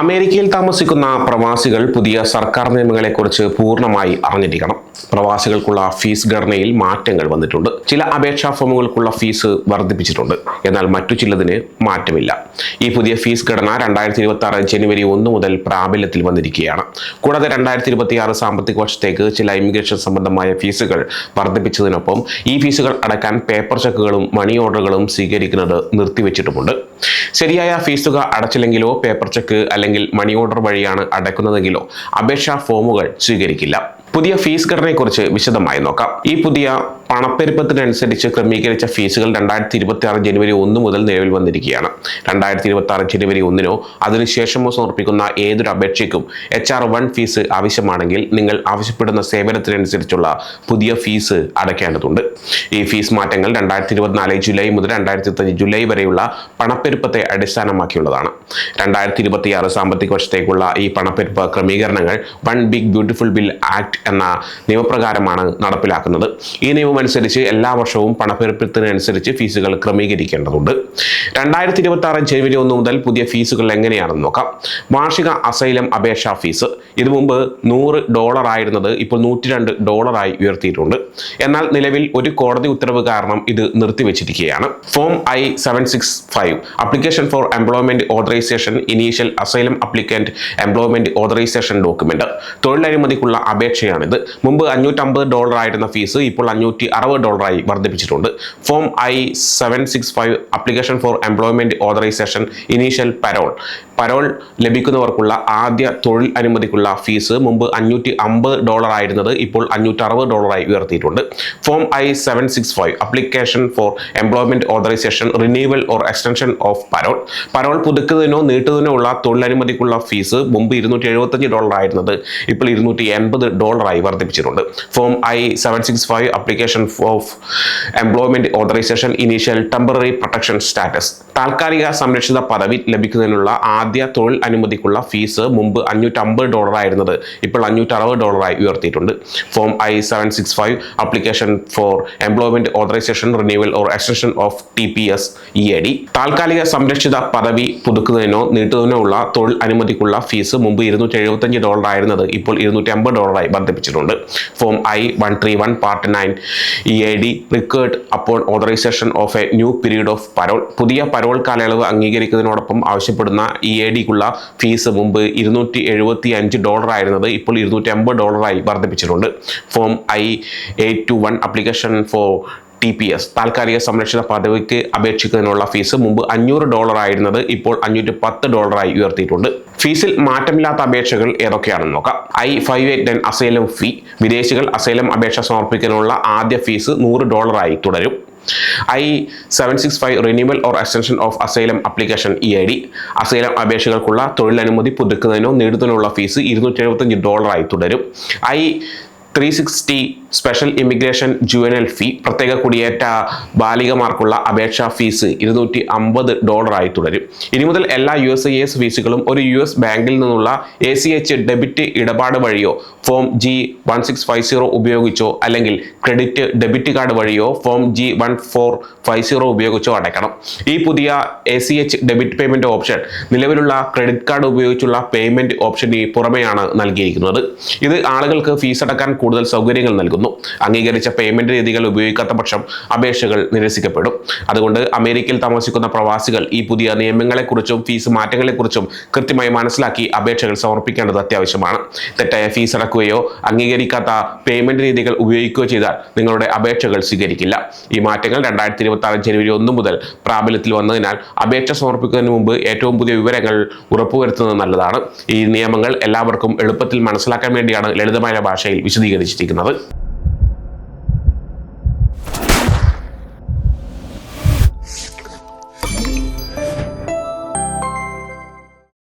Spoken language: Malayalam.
അമേരിക്കയിൽ താമസിക്കുന്ന പ്രവാസികൾ പുതിയ സർക്കാർ നിയമങ്ങളെക്കുറിച്ച് പൂർണമായി അറിഞ്ഞിരിക്കണം. പ്രവാസികൾക്കുള്ള ഫീസ് ഘടനയിൽ മാറ്റങ്ങൾ വന്നിട്ടുണ്ട്. ചില അപേക്ഷാ ഫോമുകൾക്കുള്ള ഫീസ് വർദ്ധിപ്പിച്ചിട്ടുണ്ട്. എന്നാൽ മറ്റു ചിലതിന് മാറ്റമില്ല. ഈ പുതിയ ഫീസ് ഘടന രണ്ടായിരത്തി ഇരുപത്തി ആറ് ജനുവരി ഒന്ന് മുതൽ പ്രാബല്യത്തിൽ വന്നിരിക്കുകയാണ്. കൂടാതെ രണ്ടായിരത്തി ഇരുപത്തി ആറ് സാമ്പത്തിക വർഷത്തേക്ക് ചില ഇമിഗ്രേഷൻ സംബന്ധമായ ഫീസുകൾ വർദ്ധിപ്പിച്ചതിനൊപ്പം ഈ ഫീസുകൾ അടക്കാൻ പേപ്പർ ചെക്കുകളും മണി ഓർഡറുകളും സ്വീകരിക്കുന്നത് നിർത്തിവെച്ചിട്ടുമുണ്ട്. ശരിയായ ഫീസ് തുക അടച്ചില്ലെങ്കിലോ പേപ്പർ ചെക്ക് അല്ലെങ്കിൽ മണി ഓർഡർ വഴിയാണ് അടയ്ക്കുന്നതെങ്കിലോ അപേക്ഷാ ഫോമുകൾ സ്വീകരിക്കില്ല. പുതിയ ഫീസ് ഘടനയെക്കുറിച്ച് വിശദമായി നോക്കാം. ഈ പുതിയ പണപ്പെരുപ്പത്തിനനുസരിച്ച് ക്രമീകരിച്ച ഫീസുകൾ രണ്ടായിരത്തി ഇരുപത്തി ആറ് ജനുവരി ഒന്ന് മുതൽ നിലവിൽ വന്നിരിക്കുകയാണ്. രണ്ടായിരത്തി ഇരുപത്തി ആറ് ജനുവരി ഒന്നിനോ അതിനുശേഷമോ സമർപ്പിക്കുന്ന ഏതൊരു അപേക്ഷയ്ക്കും എച്ച് ആർ വൺ ഫീസ് ആവശ്യമാണെങ്കിൽ നിങ്ങൾ ആവശ്യപ്പെടുന്ന സേവനത്തിനനുസരിച്ചുള്ള പുതിയ ഫീസ് അടയ്ക്കേണ്ടതുണ്ട്. ഈ ഫീസ് മാറ്റങ്ങൾ രണ്ടായിരത്തി ഇരുപത്തിനാല് ജൂലൈ മുതൽ രണ്ടായിരത്തി ഇരുപത്തഞ്ച് ജൂലൈ വരെയുള്ള പണപ്പെരുപ്പത്തെ അടിസ്ഥാനമാക്കിയുള്ളതാണ്. രണ്ടായിരത്തി ഇരുപത്തിയാറ് സാമ്പത്തിക വർഷത്തേക്കുള്ള ഈ പണപ്പെരുപ്പ് ക്രമീകരണങ്ങൾ one big beautiful bill act എന്ന നിയമപ്രകാരമാണ് നടപ്പിലാക്കുന്നത്. ഈ നിയമം അനുസരിച്ച് എല്ലാ വർഷവും പണപ്പെരുപ്പത്തിനനുസരിച്ച് ഫീസുകൾ ക്രമീകരിക്കേണ്ടതുണ്ട്. രണ്ടായിരത്തി ഇരുപത്തി ആറ് ജനുവരി ഒന്ന് മുതൽ പുതിയ ഫീസുകൾ എങ്ങനെയാണെന്ന് നോക്കാം. വാർഷിക അസൈലം അപേക്ഷാ ഫീസ്. ഇത് മുമ്പ് നൂറ് ഡോളർ ആയിരുന്നത് ഇപ്പോൾ നൂറ്റി രണ്ട് ഡോളറായി ഉയർത്തിയിട്ടുണ്ട്. എന്നാൽ നിലവിൽ ഒരു കോടതി ഉത്തരവ് കാരണം ഇത് നിർത്തിവെച്ചിരിക്കുകയാണ്. Form I seven six five. Application for employment authorization initial asylum applicant employment authorization document. തൊഴിലഴിമതിക്കുള്ള അപേക്ഷയാണിത്. മുമ്പ് അഞ്ഞൂറ്റമ്പത് ഡോളർ ആയിരുന്ന ഫീസ് ഇപ്പോൾ അഞ്ഞൂറ്റി അറുപത് ഡോളറായി വർദ്ധിപ്പിച്ചിട്ടുണ്ട്. Form I seven six five application for employment authorization initial parole. Parole ലഭിക്കുന്നവർക്കുള്ള ആദ്യ തൊഴിൽ അനുമതിക്കുള്ള ഫീസ് മുമ്പ് അഞ്ഞൂറ്റി അമ്പത് ഡോളർ ആയിരുന്നത് ഇപ്പോൾ അഞ്ഞൂറ്റി അറുപത് ഡോളറായി ഉയർത്തിയിട്ടുണ്ട്. Form I seven six five application for employment authorization renewal or extension of parole parole പുതുക്കുന്നതിനോ നീട്ടുന്നതിനോ ഉള്ള തൊഴിലനുമതിക്കുള്ള ഫീസ് മുമ്പ് ഇരുന്നൂറ്റി എഴുപത്തഞ്ച് ഡോളർ ആയിരുന്നത് ഇപ്പോൾ ഇരുന്നൂറ്റി എൺപത് ഡോളറായി വർദ്ധിപ്പിച്ചിട്ടുണ്ട്. Form I seven six five application of employment authorization initial temporary protection status താൽക്കാലിക സംരക്ഷിത പദവി ലഭിക്കുന്നതിനുള്ള ആദ്യ തൊഴിൽ അനുമതിക്കുള്ള ഫീസ് മുമ്പ് അഞ്ഞൂറ്റമ്പത് ഡോളർ ആയിരുന്നത്. ഇപ്പോൾ അഞ്ഞൂറ്റി അറുപത് ഡോളറായി ഉയർത്തിയിട്ടുണ്ട്. Form I seven six five application for employment authorization renewal or extension of T P S E A D താൽക്കാലിക സംരക്ഷിത പദവി പുതുക്കുന്നതിനോ നീട്ടുന്നതിനോ ഉള്ള തൊഴിൽ അനുമതിക്കുള്ള ഫീസ് മുമ്പ് ഇരുന്നൂറ്റി എഴുപത്തഞ്ച് ഡോളർ ആയിരുന്നത്. ഇപ്പോൾ ഇരുന്നൂറ്റി അമ്പത് ഡോളറായി വർദ്ധിപ്പിച്ചിട്ടുണ്ട്. Form I one three one part nine E A D required അപ്പോൾ authorization of a new period of parole പുതിയ പരോൾ കാലയളവ് അംഗീകരിക്കുന്നതിനോടൊപ്പം ആവശ്യപ്പെടുന്ന ഇ എ ഡിക്കുള്ള ഫീസ് മുമ്പ് ഇരുന്നൂറ്റി എഴുപത്തി അഞ്ച് ഡോളർ ആയിരുന്നത് ഇപ്പോൾ ഇരുന്നൂറ്റി അമ്പത് ഡോളറായി വർദ്ധിപ്പിച്ചിട്ടുണ്ട്. Form I eight two one application for T P S. താൽക്കാലിക സംരക്ഷിത പദവിക്ക് അപേക്ഷിക്കുന്നതിനുള്ള ഫീസ് മുമ്പ് അഞ്ഞൂറ് ഡോളർ ആയിരുന്നത് ഇപ്പോൾ അഞ്ഞൂറ്റി പത്ത് ഡോളറായി ഉയർത്തിയിട്ടുണ്ട്. ഫീസിൽ മാറ്റമില്ലാത്ത അപേക്ഷകൾ ഏതൊക്കെയാണെന്ന് നോക്കാം. I five eight ten asylum fee. വിദേശികൾ അസൈലം അപേക്ഷ സമർപ്പിക്കുന്നതിനുള്ള ആദ്യ ഫീസ് നൂറ് ഡോളറായി തുടരും. I seven six five renewal or extension of asylum application E I D asylum അപേക്ഷകൾക്കുള്ള തൊഴിലനുമതി പുതുക്കുന്നതിനോ നേടുന്നതിനുള്ള ഫീസ് ഇരുന്നൂറ്റി എഴുപത്തഞ്ച് ഡോളറായി തുടരും. I three sixty special immigration juvenile fee പ്രത്യേക കുടിയേറ്റ ബാലികമാർക്കുള്ള അപേക്ഷാ ഫീസ് ഇരുന്നൂറ്റി അമ്പത് ഡോളറായി തുടരും. ഇനി മുതൽ എല്ലാ യു എസ് ഐ എസ് ഫീസുകളും ഒരു യു എസ് ബാങ്കിൽ നിന്നുള്ള എ സി എച്ച് ഡെബിറ്റ് ഇടപാട് വഴിയോ form G one six five zero ഉപയോഗിച്ചോ അല്ലെങ്കിൽ ക്രെഡിറ്റ് ഡെബിറ്റ് കാർഡ് വഴിയോ form G one four five zero ഉപയോഗിച്ചോ അടയ്ക്കണം. ഈ പുതിയ A C H debit payment option നിലവിലുള്ള ക്രെഡിറ്റ് കാർഡ് ഉപയോഗിച്ചുള്ള പേയ്മെന്റ് ഓപ്ഷന് പുറമെയാണ് നൽകിയിരിക്കുന്നത്. ഇത് ആളുകൾക്ക് ഫീസ് അടക്കാൻ കൂടുതൽ സൗകര്യങ്ങൾ നൽകുന്നു. അംഗീകരിച്ച പേയ്മെന്റ് രീതികൾ ഉപയോഗിക്കാത്ത പക്ഷം അപേക്ഷകൾ നിരസിക്കപ്പെടും. അതുകൊണ്ട് അമേരിക്കയിൽ താമസിക്കുന്ന പ്രവാസികൾ ഈ പുതിയ നിയമങ്ങളെക്കുറിച്ചും ഫീസ് മാറ്റങ്ങളെക്കുറിച്ചും കൃത്യമായി മനസ്സിലാക്കി അപേക്ഷകൾ സമർപ്പിക്കേണ്ടത് അത്യാവശ്യമാണ്. തെറ്റായ ഫീസ് അടക്കുകയോ അംഗീകരിക്കാത്ത പേയ്മെന്റ് രീതികൾ ഉപയോഗിക്കുകയോ ചെയ്താൽ നിങ്ങളുടെ അപേക്ഷകൾ സ്വീകരിക്കില്ല. ഈ മാറ്റങ്ങൾ രണ്ടായിരത്തി ഇരുപത്തി ആറ് ജനുവരി ഒന്ന് മുതൽ പ്രാബല്യത്തിൽ വന്നതിനാൽ അപേക്ഷ സമർപ്പിക്കുന്നതിന് മുമ്പ് ഏറ്റവും പുതിയ വിവരങ്ങൾ ഉറപ്പുവരുത്തുന്നത് നല്ലതാണ്. ഈ നിയമങ്ങൾ എല്ലാവർക്കും എളുപ്പത്തിൽ മനസ്സിലാക്കാൻ വേണ്ടിയാണ് ലളിതമായ ഭാഷയിൽ വിശദീകരിച്ചിരിക്കുന്നത്.